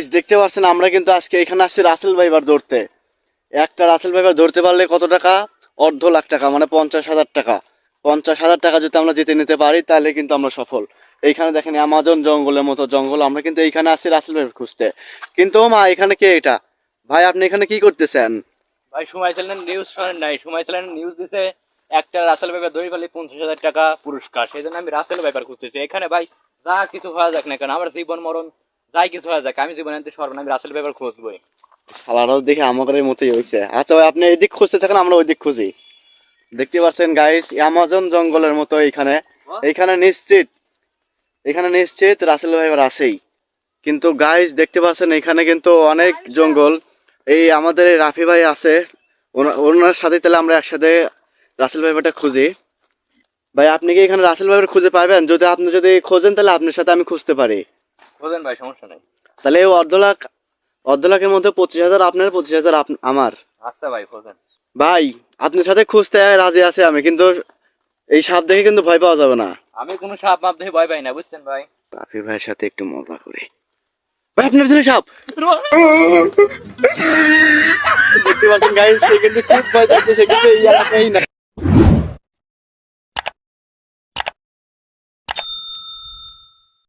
Guys দেখতে পাচ্ছেন, আমরা কিন্তু আজকে এখানে আসছি রাসেল ভাইবার ধরতে। একটা রাসেল ভাইবার ধরতে পারলে কত টাকা? অর্ধ লাখ টাকা মানে পঞ্চাশ হাজার টাকা। পঞ্চাশ হাজার টাকা যদি আমরা জিতে নিতে পারি, তাহলে কিন্তু আমরা সফল। এইখানে দেখেন অ্যামাজন জঙ্গলের মতো জঙ্গল, আমরা কিন্তু এইখানে আসছি রাসেল ভাইবার খুঁজতে। কিন্তু মা, এখানে কে এটা? ভাই, আপনি এখানে কি করতেছেন? ভাই, সময় চ্যানেল নিউজ শোনেন নাই। সময় চ্যানেল নিউজ দিতে। একটা রাসেল পেপার দড়ি ফেলে, পঞ্চাশ হাজার টাকা পুরস্কার। সেই জন্য আমি রাসেল পেপার খুঁজতেছি। এখানে ভাই, যা কিছু হয়ে যাক না কেন, আমার জীবন মরণ যাই কিছু হয়ে যাক আমি জীবনে আনতে সর্বনাম আমি রাসেল পেপার খুঁজবই। শালারাও দেখে আমাদের মতোই হয়েছে। আচ্ছা ভাই আপনি এদিক খুঁজতে থাকেন আমরা ওই দিক খুঁজি। দেখতে পাচ্ছেন গাইস অ্যামাজন জঙ্গলের মতো এইখানে। এইখানে নিশ্চিত এখানে নিশ্চিত রাসেল ভাইবার আসেই কিন্তু গাইস দেখতে পাচ্ছেন এখানে কিন্তু অনেক জঙ্গল। এই আমাদের রাফি ভাই আছে। ওনার সাথে তাহলে আমরা একসাথে রাসেল ভাইবারটা খুঁজি। ভাই আপনি কি এখানে রাসেল ভাইবার খুঁজে পাবেন? যদি আপনি যদি খোঁজেন তাহলে আপনার সাথে আমি খুঁজতে পারি। খোঁজেন ভাই সমস্যা নাই। তাহলে এই অর্ধ লাখ অর্ধ লাখের মধ্যে পঁচিশ হাজার আপনার পঁচিশ হাজার আমার। আচ্ছা ভাই খোঁজেন ভাই আপনার সাথে খুঁজতে রাজি আছি আমি কিন্তু এই সাপ দেখে কিন্তু ভয় পাওয়া যাবে না। আমি কোনো সাপ মাপ দেখে ভয় পাই না বুঝছেন ভাই? রাফি ভাইয়ের সাথে একটু মজা করি। ভাই আপনার ভিতরে সাপ? দেখতে পাচ্ছেন গাইস সে কিন্তু খুব ভয় পাচ্ছে সে কিন্তু এই না